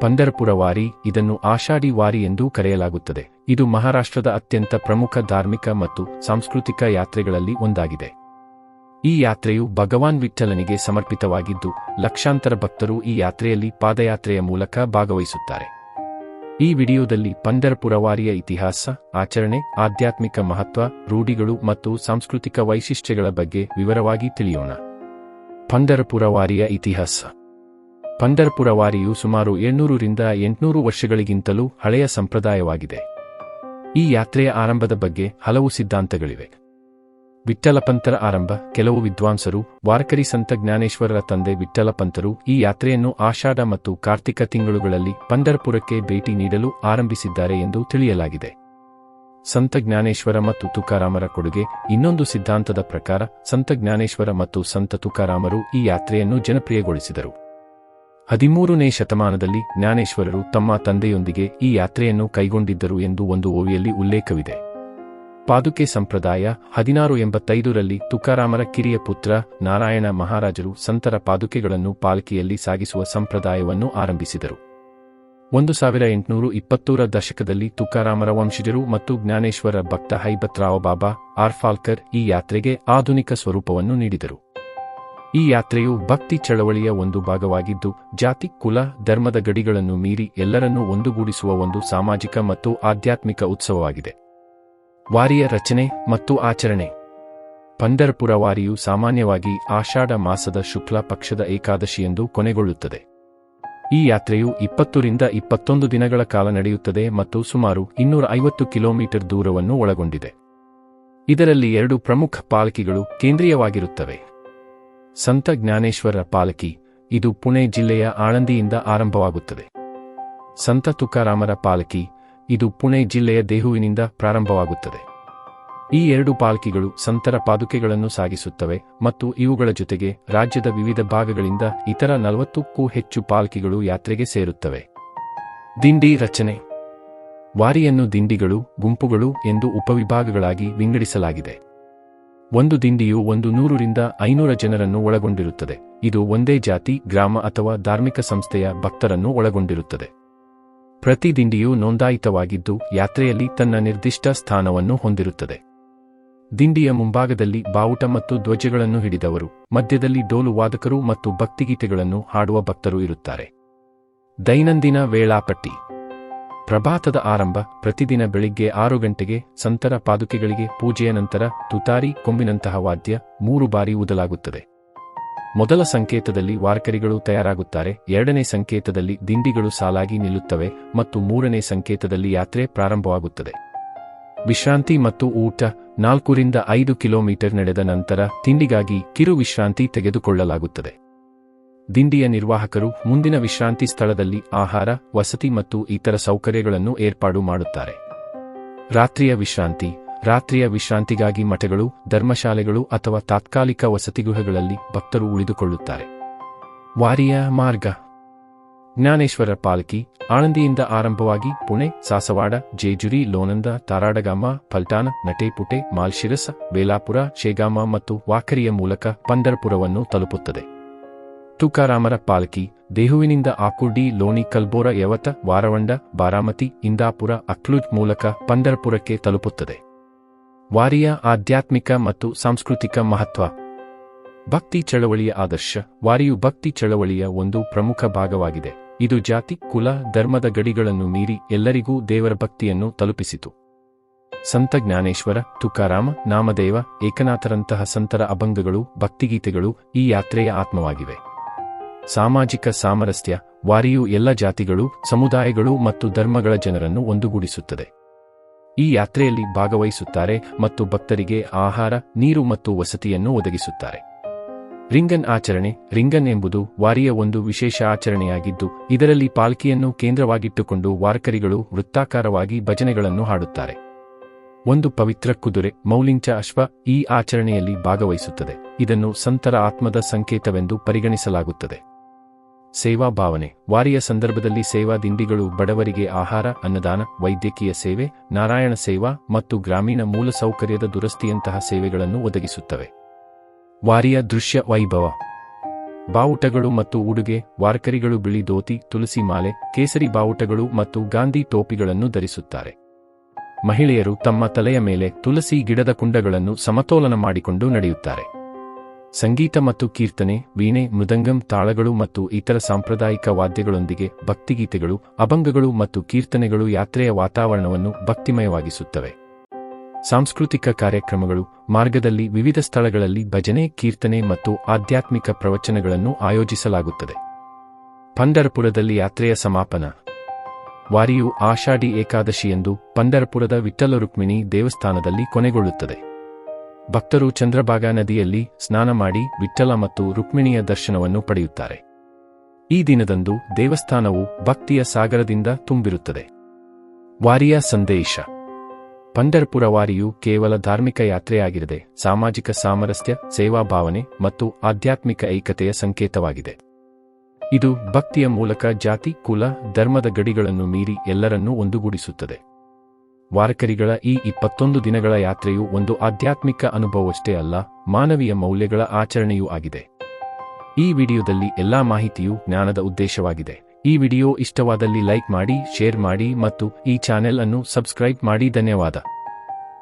ಪಂಡರಪುರ ವಾರಿ ಇದನ್ನು ಆಷಾಢಿ ವಾರಿ ಎಂದೂ ಕರೆಯಲಾಗುತ್ತದೆ. ಇದು ಮಹಾರಾಷ್ಟ್ರದ ಅತ್ಯಂತ ಪ್ರಮುಖ ಧಾರ್ಮಿಕ ಮತ್ತು ಸಾಂಸ್ಕೃತಿಕ ಯಾತ್ರೆಗಳಲ್ಲಿ ಒಂದಾಗಿದೆ. ಈ ಯಾತ್ರೆಯು ಭಗವಾನ್ ವಿಠ್ಠಲನಿಗೆ ಸಮರ್ಪಿತವಾಗಿದ್ದು, ಲಕ್ಷಾಂತರ ಭಕ್ತರು ಈ ಯಾತ್ರೆಯಲ್ಲಿ ಪಾದಯಾತ್ರೆಯ ಮೂಲಕ ಭಾಗವಹಿಸುತ್ತಾರೆ. ಈ ವಿಡಿಯೋದಲ್ಲಿ ಪಂಡರ್ಪುರವಾರಿಯ ಇತಿಹಾಸ, ಆಚರಣೆ, ಆಧ್ಯಾತ್ಮಿಕ ಮಹತ್ವ, ರೂಢಿಗಳು ಮತ್ತು ಸಾಂಸ್ಕೃತಿಕ ವೈಶಿಷ್ಟ್ಯಗಳ ಬಗ್ಗೆ ವಿವರವಾಗಿ ತಿಳಿಯೋಣ. ಪಂಡರಪುರ ವಾರಿಯ ಇತಿಹಾಸ. ಪಂಡರಪುರ ವಾರಿಯು ಸುಮಾರು ಏಳ್ನೂರರಿಂದ ಎಂಟುನೂರು ವರ್ಷಗಳಿಗಿಂತಲೂ ಹಳೆಯ ಸಂಪ್ರದಾಯವಾಗಿದೆ. ಈ ಯಾತ್ರೆಯ ಆರಂಭದ ಬಗ್ಗೆ ಹಲವು ಸಿದ್ಧಾಂತಗಳಿವೆ. ವಿಠ್ಠಲಪಂತರ ಆರಂಭ, ಕೆಲವು ವಿದ್ವಾಂಸರು, ವಾರಕರಿ ಸಂತ ಜ್ಞಾನೇಶ್ವರರ ತಂದೆ ವಿಠ್ಠಲಪಂತರು ಈ ಯಾತ್ರೆಯನ್ನು ಆಷಾಢ ಮತ್ತು ಕಾರ್ತಿಕ ತಿಂಗಳುಗಳಲ್ಲಿ ಪಂಡರ್ಪುರಕ್ಕೆ ಭೇಟಿ ನೀಡಲು ಆರಂಭಿಸಿದ್ದಾರೆ ಎಂದು ತಿಳಿಯಲಾಗಿದೆ. ಸಂತ ಜ್ಞಾನೇಶ್ವರ ಮತ್ತು ತುಕಾರಾಮರ ಕೊಡುಗೆ, ಇನ್ನೊಂದು ಸಿದ್ಧಾಂತದ ಪ್ರಕಾರ, ಸಂತ ಜ್ಞಾನೇಶ್ವರ ಮತ್ತು ಸಂತ ತುಕಾರಾಮರು ಈ ಯಾತ್ರೆಯನ್ನು ಜನಪ್ರಿಯಗೊಳಿಸಿದರು. ಹದಿಮೂರನೇ ಶತಮಾನದಲ್ಲಿ ಜ್ಞಾನೇಶ್ವರರು ತಮ್ಮ ತಂದೆಯೊಂದಿಗೆ ಈ ಯಾತ್ರೆಯನ್ನು ಕೈಗೊಂಡಿದ್ದರು ಎಂದು ಒಂದು ಓವಿಯಲ್ಲಿ ಉಲ್ಲೇಖವಿದೆ. ಪಾದುಕೆ ಸಂಪ್ರದಾಯ ಹದಿನಾರು ಎಂಬತ್ತೈದರಲ್ಲಿ ತುಕಾರಾಮರ ಕಿರಿಯ ಪುತ್ರ ನಾರಾಯಣ ಮಹಾರಾಜರು ಸಂತರ ಪಾದುಕೆಗಳನ್ನು ಪಾಲಕಿಯಲ್ಲಿ ಸಾಗಿಸುವ ಸಂಪ್ರದಾಯವನ್ನು ಆರಂಭಿಸಿದರು. ಒಂದು ಸಾವಿರ ಎಂಟುನೂರು ಇಪ್ಪತ್ತೂರ ದಶಕದಲ್ಲಿ ತುಕಾರಾಮರ ವಂಶಜರು ಮತ್ತು ಜ್ಞಾನೇಶ್ವರ ಭಕ್ತ ಹೈಬತ್ರಾವ್ ಬಾಬಾ ಆರ್ಫಾಲ್ಕರ್ ಈ ಯಾತ್ರೆಗೆ ಆಧುನಿಕ ಸ್ವರೂಪವನ್ನು ನೀಡಿದರು. ಈ ಯಾತ್ರೆಯು ಭಕ್ತಿ ಚಳವಳಿಯ ಒಂದು ಭಾಗವಾಗಿದ್ದು, ಜಾತಿ, ಕುಲ, ಧರ್ಮದ ಗಡಿಗಳನ್ನು ಮೀರಿ ಎಲ್ಲರನ್ನೂ ಒಂದುಗೂಡಿಸುವ ಒಂದು ಸಾಮಾಜಿಕ ಮತ್ತು ಆಧ್ಯಾತ್ಮಿಕ ಉತ್ಸವವಾಗಿದೆ. ವಾರಿಯ ರಚನೆ ಮತ್ತು ಆಚರಣೆ. ಪಂಧರ್ಪುರ ವಾರಿಯು ಸಾಮಾನ್ಯವಾಗಿ ಆಷಾಢ ಮಾಸದ ಶುಕ್ಲ ಪಕ್ಷದ ಏಕಾದಶಿಯೆಂದು ಕೊನೆಗೊಳ್ಳುತ್ತದೆ. ಈ ಯಾತ್ರೆಯು ಇಪ್ಪತ್ತರಿಂದ ಇಪ್ಪತ್ತೊಂದು ದಿನಗಳ ಕಾಲ ನಡೆಯುತ್ತದೆ ಮತ್ತು ಸುಮಾರು ಇನ್ನೂರ ಐವತ್ತು ಕಿಲೋಮೀಟರ್ ದೂರವನ್ನು ಒಳಗೊಂಡಿದೆ. ಇದರಲ್ಲಿ ಎರಡು ಪ್ರಮುಖ ಪಾಲಕಿಗಳು ಕೇಂದ್ರೀಯವಾಗಿರುತ್ತವೆ. ಸಂತ ಜ್ಞಾನೇಶ್ವರ ಪಾಲಕಿ, ಇದು ಪುಣೆ ಜಿಲ್ಲೆಯ ಆಳಂದಿಯಿಂದ ಆರಂಭವಾಗುತ್ತದೆ. ಸಂತ ತುಕಾರಾಮರ ಪಾಲಕಿ, ಇದು ಪುಣೆ ಜಿಲ್ಲೆಯ ದೇಹುವಿನಿಂದ ಪ್ರಾರಂಭವಾಗುತ್ತದೆ. ಈ ಎರಡು ಪಾಲಕಿಗಳು ಸಂತರ ಪಾದುಕೆಗಳನ್ನು ಸಾಗಿಸುತ್ತವೆ ಮತ್ತು ಇವುಗಳ ಜೊತೆಗೆ ರಾಜ್ಯದ ವಿವಿಧ ಭಾಗಗಳಿಂದ ಇತರ ನಲವತ್ತಕ್ಕೂ ಹೆಚ್ಚು ಪಾಲಕಿಗಳು ಯಾತ್ರೆಗೆ ಸೇರುತ್ತವೆ. ದಿಂಡಿ ರಚನೆ. ವಾರಿಯನ್ನು ದಿಂಡಿಗಳು, ಗುಂಪುಗಳು ಎಂದು ಉಪವಿಭಾಗಗಳಾಗಿ ವಿಂಗಡಿಸಲಾಗಿದೆ. ಒಂದು ದಿಂಡಿಯು ಒಂದು ನೂರರಿಂದ ಐನೂರ ಜನರನ್ನು ಒಳಗೊಂಡಿರುತ್ತದೆ. ಇದು ಒಂದೇ ಜಾತಿ, ಗ್ರಾಮ ಅಥವಾ ಧಾರ್ಮಿಕ ಸಂಸ್ಥೆಯ ಭಕ್ತರನ್ನು ಒಳಗೊಂಡಿರುತ್ತದೆ. ಪ್ರತಿ ದಿಂಡಿಯು ನೋಂದಾಯಿತವಾಗಿದ್ದು ಯಾತ್ರೆಯಲ್ಲಿ ತನ್ನ ನಿರ್ದಿಷ್ಟ ಸ್ಥಾನವನ್ನು ಹೊಂದಿರುತ್ತದೆ. ದಿಂಡಿಯ ಮುಂಭಾಗದಲ್ಲಿ ಬಾವುಟ ಮತ್ತು ಧ್ವಜಗಳನ್ನು ಹಿಡಿದವರು, ಮಧ್ಯದಲ್ಲಿ ಡೋಲು ವಾದಕರು ಮತ್ತು ಭಕ್ತಿಗೀತೆಗಳನ್ನು ಹಾಡುವ ಭಕ್ತರು ಇರುತ್ತಾರೆ. ದೈನಂದಿನ ವೇಳಾಪಟ್ಟಿ. ಪ್ರಭಾತದ ಆರಂಭ, ಪ್ರತಿದಿನ ಬೆಳಿಗ್ಗೆ ಆರು ಗಂಟೆಗೆ ಸಂತರ ಪಾದುಕೆಗಳಿಗೆ ಪೂಜೆಯ ನಂತರ ತುತಾರಿ ಕೊಂಬಿನಂತಹ ವಾದ್ಯ ಮೂರು ಬಾರಿ ಊದಲಾಗುತ್ತದೆ. ಮೊದಲ ಸಂಕೇತದಲ್ಲಿ ವಾರ್ಕರಿಗಳು ತಯಾರಾಗುತ್ತಾರೆ, ಎರಡನೇ ಸಂಕೇತದಲ್ಲಿ ದಿಂಡಿಗಳು ಸಾಲಾಗಿ ನಿಲ್ಲುತ್ತವೆ ಮತ್ತು ಮೂರನೇ ಸಂಕೇತದಲ್ಲಿ ಯಾತ್ರೆ ಪ್ರಾರಂಭವಾಗುತ್ತದೆ. ವಿಶ್ರಾಂತಿ ಮತ್ತು ಊಟ ನಾಲ್ಕರಿಂದ ಐದು ಕಿಲೋಮೀಟರ್ ನಡೆದ ನಂತರ ತಿಂಡಿಗಾಗಿ ಕಿರು ವಿಶ್ರಾಂತಿ ತೆಗೆದುಕೊಳ್ಳಲಾಗುತ್ತದೆ. ದಿಂಡಿಯ ನಿರ್ವಾಹಕರು ಮುಂದಿನ ವಿಶ್ರಾಂತಿ ಸ್ಥಳದಲ್ಲಿ ಆಹಾರ, ವಸತಿ ಮತ್ತು ಇತರ ಸೌಕರ್ಯಗಳನ್ನು ಏರ್ಪಾಡು ಮಾಡುತ್ತಾರೆ. ರಾತ್ರಿಯ ವಿಶ್ರಾಂತಿ, ರಾತ್ರಿಯ ವಿಶ್ರಾಂತಿಗಾಗಿ ಮಠಗಳು, ಧರ್ಮಶಾಲೆಗಳು ಅಥವಾ ತಾತ್ಕಾಲಿಕ ವಸತಿಗೃಹಗಳಲ್ಲಿ ಭಕ್ತರು ಉಳಿದುಕೊಳ್ಳುತ್ತಾರೆ. ವಾರಿಯ ಮಾರ್ಗ. ಜ್ಞಾನೇಶ್ವರ ಪಾಲಕಿ ಆಳಂದಿಯಿಂದ ಆರಂಭವಾಗಿ ಪುಣೆ, ಸಾಸವಾಡ, ಜೇಜುರಿ, ಲೋನಂದ, ತಾರಾಡಗಾಮ, ಫಲ್ಟಾನ, ನಟೇಪುಟೆ, ಮಾಲ್ಶಿರಸ ಬೇಲಾಪುರ ಶೇಗಾಮ ಮತ್ತು ವಾಕರಿಯ ಮೂಲಕ ಪಂಡರ್ಪುರವನ್ನು ತಲುಪುತ್ತದೆ. ತುಕಾರಾಮರ ಪಾಲ್ಕಿ, ದೇಹುವಿನಿಂದ ಆಕುರ್ಡಿ, ಲೋಣಿ, ಕಲ್ಬೋರ, ಯವತ, ವಾರವಂಡ, ಬಾರಾಮತಿ, ಇಂದಾಪುರ, ಅಕ್ಲುಜ್ ಮೂಲಕ ಪಂದರ್ಪುರಕ್ಕೆ ತಲುಪುತ್ತದೆ. ವಾರಿಯ ಆಧ್ಯಾತ್ಮಿಕ ಮತ್ತು ಸಾಂಸ್ಕೃತಿಕ ಮಹತ್ವ. ಭಕ್ತಿ ಚಳವಳಿಯ ಆದರ್ಶ. ವಾರಿಯು ಭಕ್ತಿ ಚಳವಳಿಯ ಒಂದು ಪ್ರಮುಖ ಭಾಗವಾಗಿದೆ. ಇದು ಜಾತಿ, ಕುಲ, ಧರ್ಮದ ಗಡಿಗಳನ್ನು ಮೀರಿ ಎಲ್ಲರಿಗೂ ದೇವರ ಭಕ್ತಿಯನ್ನು ತಲುಪಿಸಿತು. ಸಂತ ಜ್ಞಾನೇಶ್ವರ, ತುಕಾರಾಮ, ನಾಮದೇವ, ಏಕನಾಥರಂತಹ ಸಂತರ ಅಭಂಗಗಳು, ಭಕ್ತಿಗೀತೆಗಳು ಈ ಯಾತ್ರೆಯ ಆತ್ಮವಾಗಿವೆ. ಸಾಮಾಜಿಕ ಸಾಮರಸ್ಯ, ವಾರಿಯು ಎಲ್ಲ ಜಾತಿಗಳು, ಸಮುದಾಯಗಳು ಮತ್ತು ಧರ್ಮಗಳ ಜನರನ್ನು ಒಂದುಗೂಡಿಸುತ್ತದೆ. ಈ ಯಾತ್ರೆಯಲ್ಲಿ ಭಾಗವಹಿಸುತ್ತಾರೆ ಮತ್ತು ಭಕ್ತರಿಗೆ ಆಹಾರ, ನೀರು ಮತ್ತು ವಸತಿಯನ್ನು ಒದಗಿಸುತ್ತಾರೆ. ರಿಂಗನ್ ಆಚರಣೆ, ರಿಂಗನ್ ಎಂಬುದು ವಾರಿಯ ಒಂದು ವಿಶೇಷ ಆಚರಣೆಯಾಗಿದ್ದು, ಇದರಲ್ಲಿ ಪಾಲ್ಕಿಯನ್ನು ಕೇಂದ್ರವಾಗಿಟ್ಟುಕೊಂಡು ವಾರ್ಕರಿಗಳು ವೃತ್ತಾಕಾರವಾಗಿ ಭಜನೆಗಳನ್ನು ಹಾಡುತ್ತಾರೆ. ಒಂದು ಪವಿತ್ರ ಕುದುರೆ, ಮೌಲಿಂಚ ಅಶ್ವ, ಈ ಆಚರಣೆಯಲ್ಲಿ ಭಾಗವಹಿಸುತ್ತದೆ. ಇದನ್ನು ಸಂತರ ಆತ್ಮದ ಸಂಕೇತವೆಂದು ಪರಿಗಣಿಸಲಾಗುತ್ತದೆ. ಸೇವಾ ಭಾವನೆ. ವಾರಿಯ ಸಂದರ್ಭದಲ್ಲಿ ಸೇವಾ ದಿಂಡಿಗಳು ಬಡವರಿಗೆ ಆಹಾರ, ಅನ್ನದಾನ, ವೈದ್ಯಕೀಯ ಸೇವೆ, ನಾರಾಯಣ ಸೇವಾ ಮತ್ತು ಗ್ರಾಮೀಣ ಮೂಲಸೌಕರ್ಯದ ದುರಸ್ತಿಯಂತಹ ಸೇವೆಗಳನ್ನು ಒದಗಿಸುತ್ತವೆ. ವಾರಿಯ ದೃಶ್ಯ ವೈಭವ. ಬಾವುಟಗಳು ಮತ್ತು ಉಡುಗೆ, ವಾರ್ಕರಿಗಳು ಬಿಳಿ ದೋತಿ ತುಳಸಿ ಮಾಲೆ, ಕೇಸರಿ ಬಾವುಟಗಳು ಮತ್ತು ಗಾಂಧಿ ಟೋಪಿಗಳನ್ನು ಧರಿಸುತ್ತಾರೆ. ಮಹಿಳೆಯರು ತಮ್ಮ ತಲೆಯ ಮೇಲೆ ತುಳಸಿ ಗಿಡದ ಕುಂಡಗಳನ್ನು ಸಮತೋಲನ ಮಾಡಿಕೊಂಡು ನಡೆಯುತ್ತಾರೆ. ಸಂಗೀತ ಮತ್ತು ಕೀರ್ತನೆ, ವೀಣೆ, ಮೃದಂಗಂ, ತಾಳಗಳು ಮತ್ತು ಇತರ ಸಾಂಪ್ರದಾಯಿಕ ವಾದ್ಯಗಳೊಂದಿಗೆ ಭಕ್ತಿಗೀತೆಗಳು, ಅಭಂಗಗಳು ಮತ್ತು ಕೀರ್ತನೆಗಳು ಯಾತ್ರೆಯ ವಾತಾವರಣವನ್ನು ಭಕ್ತಿಮಯವಾಗಿಸುತ್ತವೆ. ಸಾಂಸ್ಕೃತಿಕ ಕಾರ್ಯಕ್ರಮಗಳು, ಮಾರ್ಗದಲ್ಲಿ ವಿವಿಧ ಸ್ಥಳಗಳಲ್ಲಿ ಭಜನೆ, ಕೀರ್ತನೆ ಮತ್ತು ಆಧ್ಯಾತ್ಮಿಕ ಪ್ರವಚನಗಳನ್ನು ಆಯೋಜಿಸಲಾಗುತ್ತದೆ. ಪಂಡರಪುರದಲ್ಲಿ ಯಾತ್ರೆಯ ಸಮಾಪನ. ವಾರಿಯು ಆಷಾಢಿ ಏಕಾದಶಿಯಂದು ಪಂಡರಪುರದ ವಿಠ್ಠಲ ರುಕ್ಮಿಣಿ ದೇವಸ್ಥಾನದಲ್ಲಿ ಕೊನೆಗೊಳ್ಳುತ್ತದೆ. ಭಕ್ತರು ಚಂದ್ರಭಾಗಾ ನದಿಯಲ್ಲಿ ಸ್ನಾನ ಮಾಡಿ ವಿಠ್ಠಲ ಮತ್ತು ರುಕ್ಮಿಣಿಯ ದರ್ಶನವನ್ನು ಪಡೆಯುತ್ತಾರೆ. ಈ ದಿನದಂದು ದೇವಸ್ಥಾನವು ಭಕ್ತಿಯ ಸಾಗರದಿಂದ ತುಂಬಿರುತ್ತದೆ. ವಾರಿಯ ಸಂದೇಶ. ಪಂಡರ್ಪುರ ವಾರಿಯು ಕೇವಲ ಧಾರ್ಮಿಕ ಯಾತ್ರೆಯಾಗಿರದೆ ಸಾಮಾಜಿಕ ಸಾಮರಸ್ಯ ಸೇವಾಭಾವನೆ ಮತ್ತು ಆಧ್ಯಾತ್ಮಿಕ ಏಕತೆಯ ಸಂಕೇತವಾಗಿದೆ. ಇದು ಭಕ್ತಿಯ ಮೂಲಕ ಜಾತಿ, ಕುಲ, ಧರ್ಮದ ಗಡಿಗಳನ್ನು ಮೀರಿ ಎಲ್ಲರನ್ನೂ ಒಂದುಗೂಡಿಸುತ್ತದೆ. ವಾರಕರಿಗಳ ಈ ಇಪ್ಪತ್ತೊಂದು ದಿನಗಳ ಯಾತ್ರೆಯು ಒಂದು ಆಧ್ಯಾತ್ಮಿಕ ಅನುಭವವಷ್ಟೇ ಅಲ್ಲ, ಮಾನವೀಯ ಮೌಲ್ಯಗಳ ಆಚರಣೆಯೂ ಆಗಿದೆ. ಈ ವಿಡಿಯೋದಲ್ಲಿ ಎಲ್ಲಾ ಮಾಹಿತಿಯು ಜ್ಞಾನದ ಉದ್ದೇಶವಾಗಿದೆ. ಈ ವಿಡಿಯೋ ಇಷ್ಟವಾದಲ್ಲಿ ಲೈಕ್ ಮಾಡಿ, ಶೇರ್ ಮಾಡಿ ಮತ್ತು ಈ ಚಾನೆಲ್ ಅನ್ನು ಸಬ್ಸ್ಕ್ರೈಬ್ ಮಾಡಿ ಧನ್ಯವಾದ.